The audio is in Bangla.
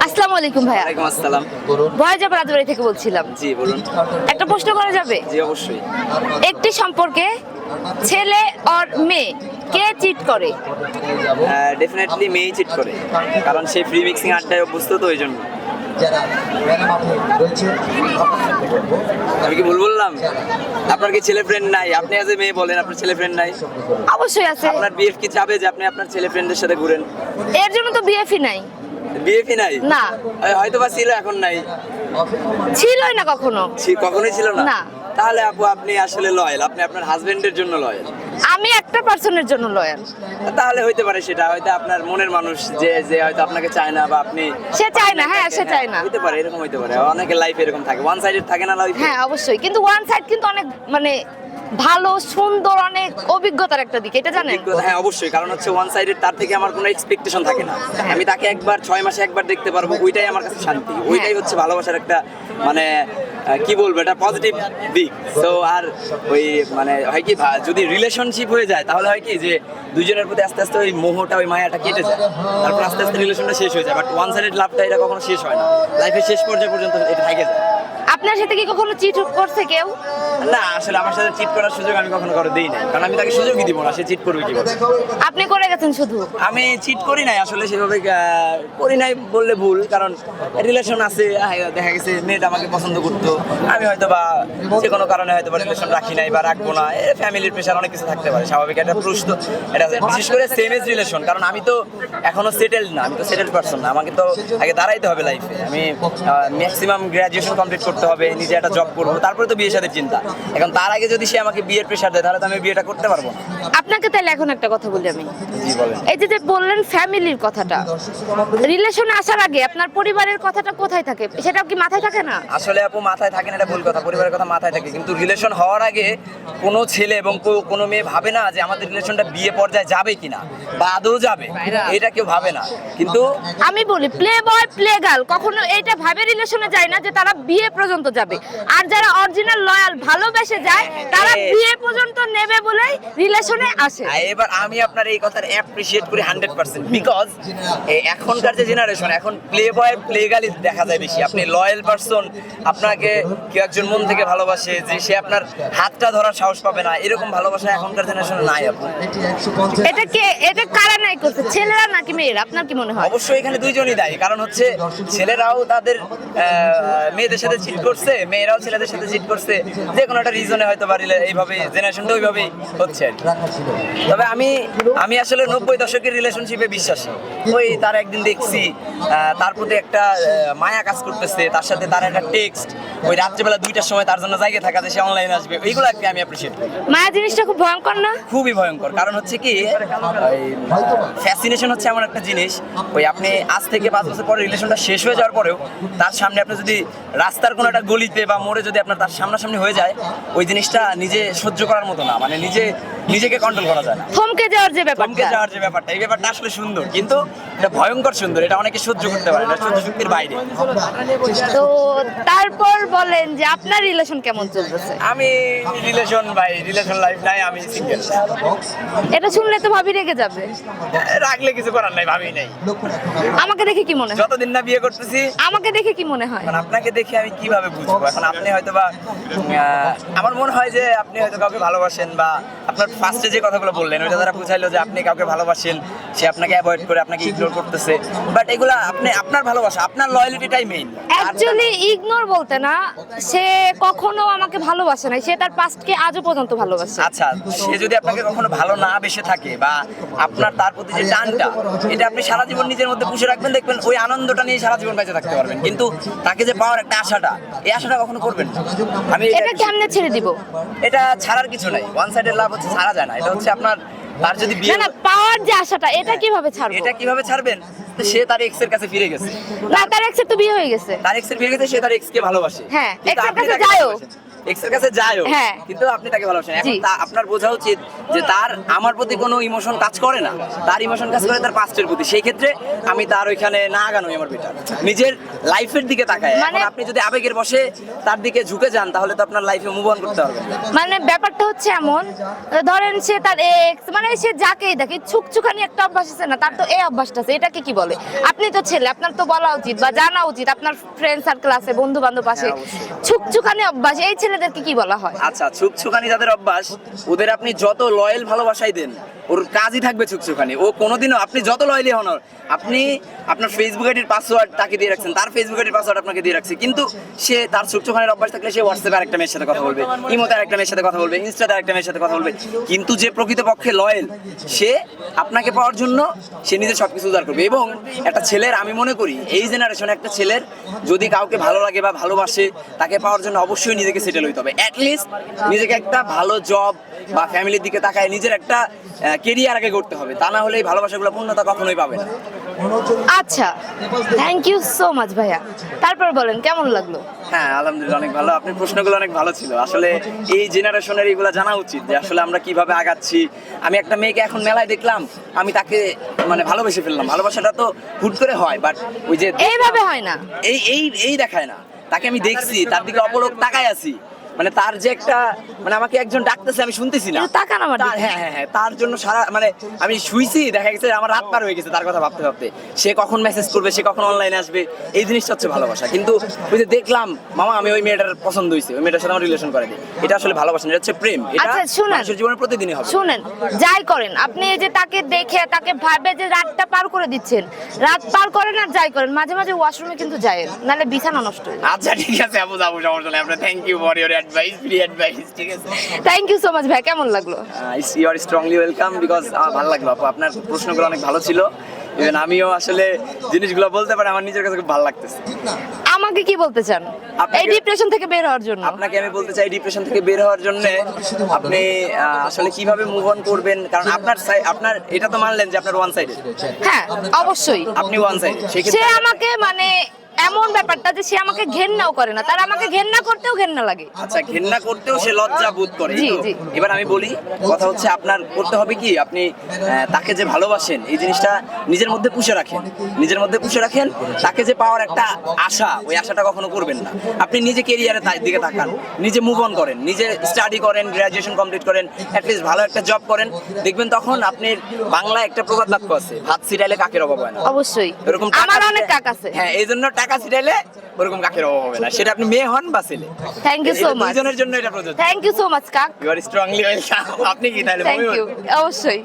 আসসালামু আলাইকুম ভাইয়া। ওয়ালাইকুম আসসালাম। ভয়েজা রাজবাড়ি থেকে বলছিলাম। জি বলুন। একটা প্রশ্ন করা যাবে? জি অবশ্যই। একটি সম্পর্কে ছেলে আর মেয়ে কে চিট করে? ডেফিনেটলি মেয়েই চিট করে। কারণ সেই ফ্রি মিক্সিং আড্ডায় অভ্যস্ত তো ওই জন্য। আমি কি ভুল বললাম? আপনার কি ছেলে ফ্রেন্ড নাই? আপনি আজ মেয়ে বলেন আপনার ছেলে ফ্রেন্ড নাই? অবশ্যই আছে। আপনার বিএফ কি চাবে যে আপনি আপনার ছেলে ফ্রেন্ডের সাথে ঘুরেন? এর জন্য তো বিএফই নাই। বিএফই নাই? না। হয়তো বা ছিল এখন নাই। ছিলই না কখনো। কখনোই ছিল না। তাহলে আপু আপনি আসলে লয়াল আপনি আপনার হাজবেন্ডের জন্য লয়াল আমি একটা পার্সনের জন্য লয়াল তাহলে হইতে পারে সেটা হয়তো আপনার মনের মানুষ যে যে হয়তো আপনাকে চায় না বা আপনি সে চায় না হ্যাঁ সে চায় না। হইতে পারে এরকম হইতে পারে। অনেকের লাইফ এরকম থাকে। ওয়ান সাইডেড থাকে না লাইফ হ্যাঁ অবশ্যই। কিন্তু ওয়ান সাইড কিন্তু অনেক মানে ভালো সুন্দর অনেক অভিজ্ঞতার একটা দিক এটা জানেন? হ্যাঁ অবশ্যই কারণ হচ্ছে ওয়ান সাইডেড তার থেকে আমার কোনো এক্সপেকটেশন থাকে না। আমি তাকে একবার ছয় মাসে একবার দেখতে পারব ওইটাই আমার কাছে শান্তি ওইটাই হচ্ছে ভালোবাসার একটা মানে কি বলব এটা পজিটিভ দিক। তো আর ওই মানে হয় কি যদি রিলেশনশিপ হয়ে যায় তাহলে হয় কি যে দুজনের প্রতি আস্তে আস্তে ওই মোহটা ওই মায়াটা কেটে যায়। তারপর আস্তে আস্তে রিলেশনটা শেষ হয়ে যায় বাট ওয়ান সাইডেড লাভটা এটা কখনো শেষ হয় না। লাইফের শেষ পর্যায়ে পর্যন্ত এটা থেকে যায়। আপনার সাথে কি কখনো চিট করছে কেউ? না আসলে আমার সাথে চিট করার সুযোগ আমি কখনো কারও দিই নাই। কারণ আমি তাকে সুযোগই দিব না সে চিট করবে কি আপনি করে গেছেন শুধু? আমি চিট করি নাই আসলে সেভাবে করি নাই বললে ভুল কারণ রিলেশন আছে দেখা গেছে মেয়েটা আমাকে পছন্দ করতো। আমি হয়তো বা যে কোনো কারণে হয়তো বা রিলেশন রাখি নাই বা রাখব না। ফ্যামিলির প্রেশার অনেক কিছু থাকতে পারে স্বাভাবিক একটা প্রশ্ন। এটা বিশেষ করে সেম এজ রিলেশন কারণ আমি তো এখনও সেটেলড না আমি তো সেটেলড পারসন না। আমাকে তো আগে দাঁড়াইতে হবে লাইফে আমি ম্যাক্সিমাম গ্রাজুয়েশন কমপ্লিট করতে হবে নিজে একটা জব করব। তারপরে তো বিয়ের সাথে চিন্তা। এখন তার আগে যদি সে আমাকে বিয়ের প্রেশার দেয় তাহলে তো আমি বিয়েটা করতে পারব না। আপনাকে তাহলে এখন একটা কথা বলি আমি। এই যে যে বললেন ফ্যামিলির কথাটা রিলেশনে আসার আগে আপনার পরিবারের কথাটা কোথায় থাকে? সেটা কি মাথায় থাকে না? আসলে আপু মাথায় থাকে না এটা ভুল কথা। পরিবারের কথা মাথায় থাকে। কিন্তু রিলেশন হওয়ার আগে কোনো ছেলে এবং কোনো মেয়ে ভাবে না যে আমাদের রিলেশনটা বিয়ে পর্যায়ে যাবে কিনা বা আদৌ যাবে। এটা কেউ ভাবে না। কিন্তু আমি বলি প্লে বয় প্লে গার্ল কখনো এটা ভাবে রিলেশনে যায় না যে তারা বিয়ে পর্যন্ত যাবে। আর যারা অরিজিনাল লয়াল ভালোবেসে যায় তারা বিয়ে পর্যন্ত নেবে বলেই রিলেশনে আসে। এবার আমি আপনার এই কথার অ্যাপ্রিসিয়েট করি হান্ড্রেড পার্সেন্ট বিকজ এখনকার যে জেনারেশন এখন প্লে বয় প্লে গালি দেখা যায় বেশি। আপনি লয়াল পারসন আপনাকে কেউ একজন মন থেকে ভালোবাসে যে সে আপনার হাতটা ধরার সাহস পাবে না এরকম ভালোবাসা এখনকার জেনারেশনে নাই আপু। এটা কে এটা কারা নাই করছে? ছেলেরা নাকি মেয়েরা? আপনার কি মনে হয়? অবশ্যই এখানে দুইজনই দায়ী। কারণ হচ্ছে ছেলেরাও তাদের মেয়েদের সাথে চিট করছে মেয়েরাও ছেলেদের সাথে চিট করছে যে কোনো একটা রিজনে হয়তো বা রিলে- এইভাবে জেনারেশনটা ওইভাবেই হচ্ছে তবে আমি আমি আসলে নব্বই দশকের রিলেশনশিপে বিশ্বাসী। ওই তার একদিন দেখছি তার প্রতি একটা মায়া কাজ করতেছে তার সাথে তার একটা টেক্সট ওই রাত্রিবেলা দুইটার সময় তার জন্য জায়গা থাকা সে অনলাইনে আসবে ওইগুলো আর কি আমি অ্যাপ্রিসিয়েট করি। মায়া জিনিসটা খুব ভয়ঙ্কর না? খুবই ভয়ঙ্কর কারণ হচ্ছে কি ফ্যাসিনেশন হচ্ছে এমন একটা জিনিস ওই আপনি আজ থেকে পাঁচ বছর পরে রিলেশনটা শেষ হয়ে যাওয়ার পরেও তার সামনে আপনি যদি রাস্তার কোনো একটা গলিতে বা মোড়ে যদি আপনার তার সামনাসামনি হয়ে যায় ওই জিনিসটা নিজে সহ্য করার মতো না। মানে নিজে নিজেকে কন্ট্রোল করা যায় না। থমকে যাওয়ার যে ব্যাপার থমকে যাওয়ার যে ব্যাপারটা এই ব্যাপারটা আসলে সুন্দর। কিন্তু এটা ভয়ঙ্কর সুন্দর। এটা অনেকে সহ্য করতে পারে না। সহ্য শক্তির বাইরে। তো তারপর বলেন যে আপনার রিলেশন কেমন চলতেছে? আমি রিলেশন ভাই রিলেশন লাইফ নাই আমি সিঙ্গেল এটা শুনলে তো ভাবি রেগে যাবে। রাখলে কিছু করার নাই ভাবি নাই। আমাকে দেখে কি মনে হয়? যতদিন না বিয়ে করতেছি আমাকে দেখে কি মনে হয়? এখন আপনাকে দেখে আমি কীভাবে বুঝব? এখন আপনি হয়তো বা আমার মনে হয় যে আপনি হয়তো কাউকে ভালোবাসেন বা আপনার ফার্স্টে যে কথাগুলো বললেন, ওইটা তারা বুঝাইলো যে আপনি কাউকে ভালোবাসেন। সে আপনাকে অ্যাভয়েড করে আপনাকে ইগনোর করতেছে। বাট এগুলা আপনি আপনার ভালোবাসা আপনার লয়ালিটিটাই মেইন অ্যাকচুয়ালি ইগনোর বলতে না সে কখনো আমাকে ভালোবাসে না সে তার পাস্টকে আজও পর্যন্ত ভালোবাসে। আচ্ছা সে যদি আপনাকে কখনো ভালো না বেসে থাকে বা আপনার তার প্রতি যে টানটা এটা আপনি সারা জীবন নিজের মধ্যে পুষে রাখবেন দেখবেন ওই আনন্দটা নিয়ে সারা জীবন বেঁচে থাকতে পারবেন। কিন্তু তাকে যে পাওয়ার একটা আশাটা এই আশাটা কখনো করবেন না। আমি এটা- কেমনে ছেড়ে দিব? এটা ছাড়ার কিছু নাই। ওয়ান সাইডের লাভ হচ্ছে ছাড়া যায় না। এটা হচ্ছে আপনার তার যদি বিয়ে না না পাওয়ার যে আশাটা এটা কীভাবে ছাড়বো? এটা কীভাবে ছাড়বেন? তো সে তার এক্সের কাছে ফিরে গেছে। না তার এক্সের তো বিয়ে হয়ে গেছে। তার এক্সের বিয়ে গেছে সে তার এক্স কে ভালোবাসে। হ্যাঁ, এক্সের কাছে যায়ও। ভালোবাসেন। এক্সের কাছে যায়ও হ্যাঁ। কিন্তু আপনি তাকে ভালোবাসেন এখন জি। তা আপনার বোঝা উচিত যে তার আমার প্রতি কোনো ইমোশন কাজ করে না তার ইমোশন কাজ করে তার পাস্টের প্রতি সেই ক্ষেত্রে আমি তার ওইখানে না আগানোই আমার বেটার নিজের লাইফের দিকে তাকায় মানে- আপনি যদি আবেগের বসে তার দিকে ঝুঁকে যান তাহলে তো আপনার লাইফে মুভ অন করতে হবে মানে ব্যাপারটা হচ্ছে এমন ধরেন সে তার এক্স মানে সে যাকেই দেখে ছুকছুকানি একটা অভ্যাস আছে না তার তো এই অভ্যাসটা আছে এটাকে কি বলে আপনি তো ছেলে আপনার তো বলা উচিত বা জানা উচিত আপনার ফ্রেন্ড সার্কেল আছে বন্ধু বান্ধব আছে হ্যাঁ, অবশ্যই। ছুকছুকানি অভ্যাস এই ছেলেদেরকে কি বলা হয়? আচ্ছা ছুকছুকানি যাদের অভ্যাস, ওদের আপনি যত লয়াল ভালোবাসাই দেন, ওর কাজই থাকবে ছুকছুকানি। ও কোনোদিনও, আপনি যত লয়ালি হন আপনি আপনার ফেসবুক আইডির পাসওয়ার্ড তাকে দিয়ে রাখছেন, তার ফেসবুক আইডির পাসওয়ার্ড আপনাকে দিয়ে রাখছে। কিন্তু সে তার ছুকছুকানির অভ্যাস থাকলে সে হোয়াটসঅ্যাপে আরেকটা মেয়ের সাথে কথা বলবে ইমোতে আরেকটা মেয়ের সাথে কথা বলবে ইনস্টাতে আরেকটা মেয়ের সাথে কথা বলবে। কিন্তু যে প্রকৃতপক্ষে লয়াল সে আপনাকে পাওয়ার জন্য সে নিজের সবকিছু উদার করবে। এবং একটা ছেলের, আমি মনে করি, এই জেনারেশনে একটা ছেলের যদি কাউকে ভালো লাগে বা ভালোবাসে, তাকে পাওয়ার জন্য অবশ্যই নিজেকে সেটেল হইতে হবে। অ্যাটলিস্ট নিজেকে একটা ভালো জব বা ফ্যামিলির দিকে তাকায় নিজের একটা কেরিয়ার আগে করতে হবে। তা না হলে এই ভালোবাসাগুলো পূর্ণতা কখনোই পাবে না। আচ্ছা থ্যাংক ইউ সো মাচ ভাইয়া। তারপর বলেন কেমন লাগল? হ্যাঁ আলহামদুলিল্লাহ অনেক ভালো। আপনার প্রশ্নগুলো অনেক ভালো ছিল। আসলে এই জেনারেশনের এগুলো জানা উচিত যে আসলে আমরা কীভাবে আগাচ্ছি। আমি একটা মেয়েকে এখন মেলায় দেখলাম আমি তাকে মানে ভালোবেসে ফেললাম। ভালোবাসাটা তো হুট করে হয় বাট ওই যে এইভাবে হয় না। এই এই এই দেখায় না। তাকে আমি দেখছি তার দিকে অপলক তাকায় আছি। মানে তার যে একটা মানে আমাকে একজন ডাকতেছে আমি শুনতেছি না। তাকান আমার তার- হ্যাঁ হ্যাঁ হ্যাঁ তার জন্য সারা মানে আমি শুইছি দেখা গেছে আমার রাত পার হয়ে গেছে তার কথা ভাবতে ভাবতে। সে কখন মেসেজ করবে সে কখন অনলাইনে আসবে এই জিনিসটা হচ্ছে ভালোবাসা। কিন্তু ওই যে দেখলাম মামা আমি ওই মেয়েটার পছন্দ হয়েছে ওই মেয়েটার সাথে আমার রিলেশন করে দিই। এটা আসলে ভালোবাসা এটা হচ্ছে প্রেম। এটা আচ্ছা। মানুষের জীবনে প্রতিদিনই হবে। শুনেন যাই করেন আপনি এই যে তাকে দেখে তাকে ভাবে যে রাতটা পার করে দিচ্ছেন রাত পার করেন আর যাই করেন মাঝে মাঝে ওয়াশরুমে কিন্তু যায় নাহলে বিছানা নষ্ট হয়ে আচ্ছা ঠিক আছে আপু যাব সমস্যা নেই। আপনার thank you for your advice free advice ঠিক আছে? থ্যাংক ইউ সো মাচ ভাই কেমন লাগল? You are strongly welcome because ভালো লাগল। আপু আপনার প্রশ্নগুলো অনেক ভালো ছিল। ইভেন আমিও আসলে জিনিসগুলো বলতে পারি আমার নিজের কাছে খুব ভালো লাগতেছে। আমাকে কি বলতে চান? এই ডিপ্রেশন থেকে বের হওয়ার জন্য। আপনাকে আমি বলতে চাই ডিপ্রেশন থেকে বের হওয়ার জন্য আপনি আসলে কীভাবে মুভ অন করবেন? কারণ আপনার আপনার এটা তো মানলেন যে আপনার ওয়ান সাইডে হ্যাঁ অবশ্যই। আপনি ওয়ান সাইডে সে আমাকে মানে এমন ব্যাপারটা যে সে আমাকে ঘেন্নাও করে না। তার আমাকে ঘেন্না করতেও ঘেন্না লাগে। আচ্ছা ঘেন্না করতেও সে লজ্জা বোধ করে। জি, জি। এবার আমি বলি কথা হচ্ছে আপনার করতে হবে কি? আপনি তাকে যে ভালোবাসেন এই জিনিসটা নিজের মধ্যে পুষে রাখেন। নিজের মধ্যে পুষে রাখেন তাকে যে পাওয়ার একটা আশা ওই আশাটা কখনো করবেন না। আপনি নিজে কেরিয়ারে দিকে তাকান নিজে মুভ অন করেন নিজে স্টাডি করেন গ্রাজুয়েশন কমপ্লিট করেন অ্যাটলিস্ট ভালো একটা জব করেন। দেখবেন তখন আপনি বাংলা একটা প্রবাদ বাক্য আছে ভাত সিটাইলে কাকের অভাব হয় না। অবশ্যই। এরকম আমার অনেক কাক আছে। হ্যাঁ এই জন্য টাকা ছিটাইলে ওরকম কাকের অভাব হবে না। সেটা আপনি মেয়ে হন বা ছেলে। থ্যাংক ইউ সো মাচ জন্য এটা প্রযোজ্য। থ্যাংক ইউ সো মাচ কাক। ইউ আর স্ট্রংলি ওয়েলকাম আপনি কি তাহলে থ্যাংক ইউ অবশ্যই।